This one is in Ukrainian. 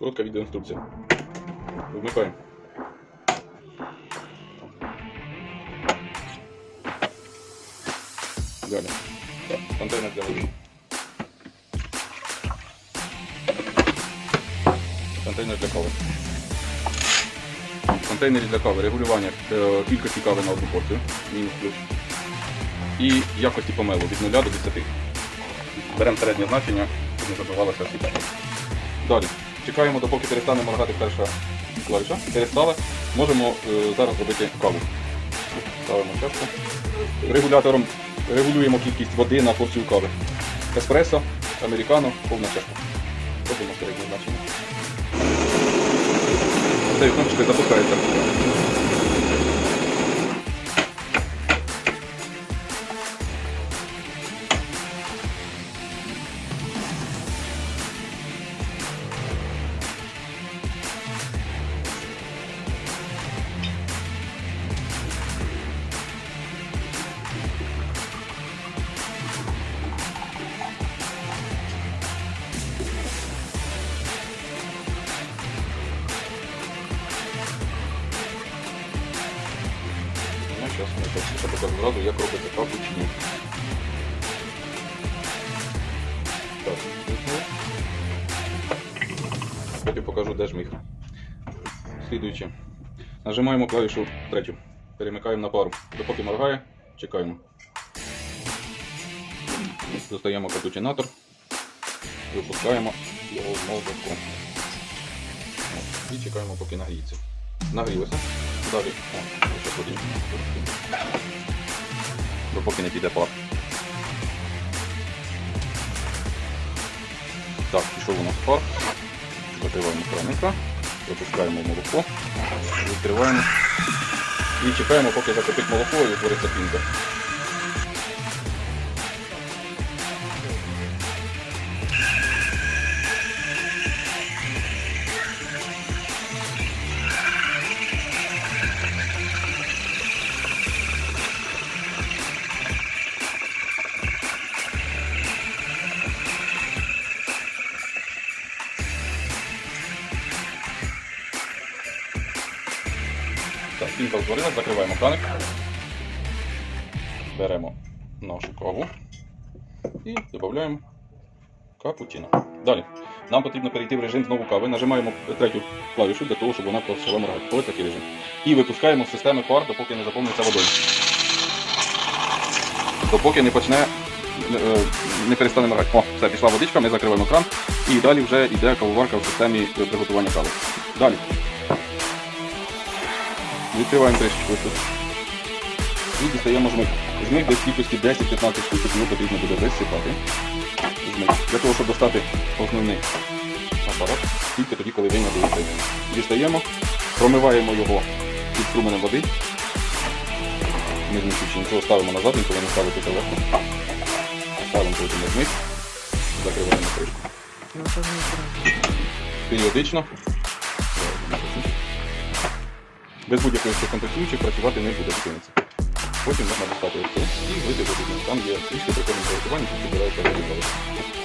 Коротка відеоінструкція. Вмикаємо. Далі. Контейнер для води. Контейнер для кави. Контейнері для кави регулювання е, кількості кави на одну порцію, мінус плюс. І якості помелу від 0 до 10. Беремо середнє значення, щоб не забивалося всі. Далі. Чекаємо, допоки перестане моргати перша клавіша. Перестала. Можемо е, зараз робити каву. Ставимо чашку. Регулятором регулюємо кількість води на порцію кави. Еспресо, американо, повна чашка. Робимо середнє значення. Цей кнопочка запускається. Зараз я ще покажу зразу, як робиться капучино. Так. Потім покажу, де жмих. Слідуючи. Нажимаємо клавішу третю. Перемикаємо на пару. Допоки моргає, чекаємо. Достаємо капучинатор. Випускаємо його в мозку. І чекаємо, поки нагріється. Нагрілося. Далі. Допоки не піде пар. Так, пішов у нас пар. Закриваємо краника, запускаємо молоко, відкриваємо і чекаємо, поки закипить молоко і утвориться пінка. Так, пінка закриваємо краник. Беремо нашу каву і додаємо капучино. Далі. Нам потрібно перейти в режим знову кави. Нажимаємо третю клавішу для того, щоб вона почала моргати. Ось такий режим. І випускаємо з системи пар, допоки не заповниться водою. Допоки не почне, е, не перестане моргати. О, все, пішла водичка, ми закриваємо кран. І далі вже йде кавоварка в системі приготування кави. Далі. Відкриваємо трішечку ось тут. І дістаємо жмих. Жмих десь кількості 10-15 штук, тому потрібно буде висипати. Жмих. Для того, щоб достати основний апарат, тільки тоді, коли він надується. Дістаємо, промиваємо його під струменем води. Ми змішуючи нічого ставимо назад, він повинен ставитися легко. Ставимо потім на жмих, закриваємо кришку. Періодично. Без будь-якої компенсуючих працювати не буде зупиниться. Потім можна достати і вийти Там є трішки прикольне проєктування, які розібрати.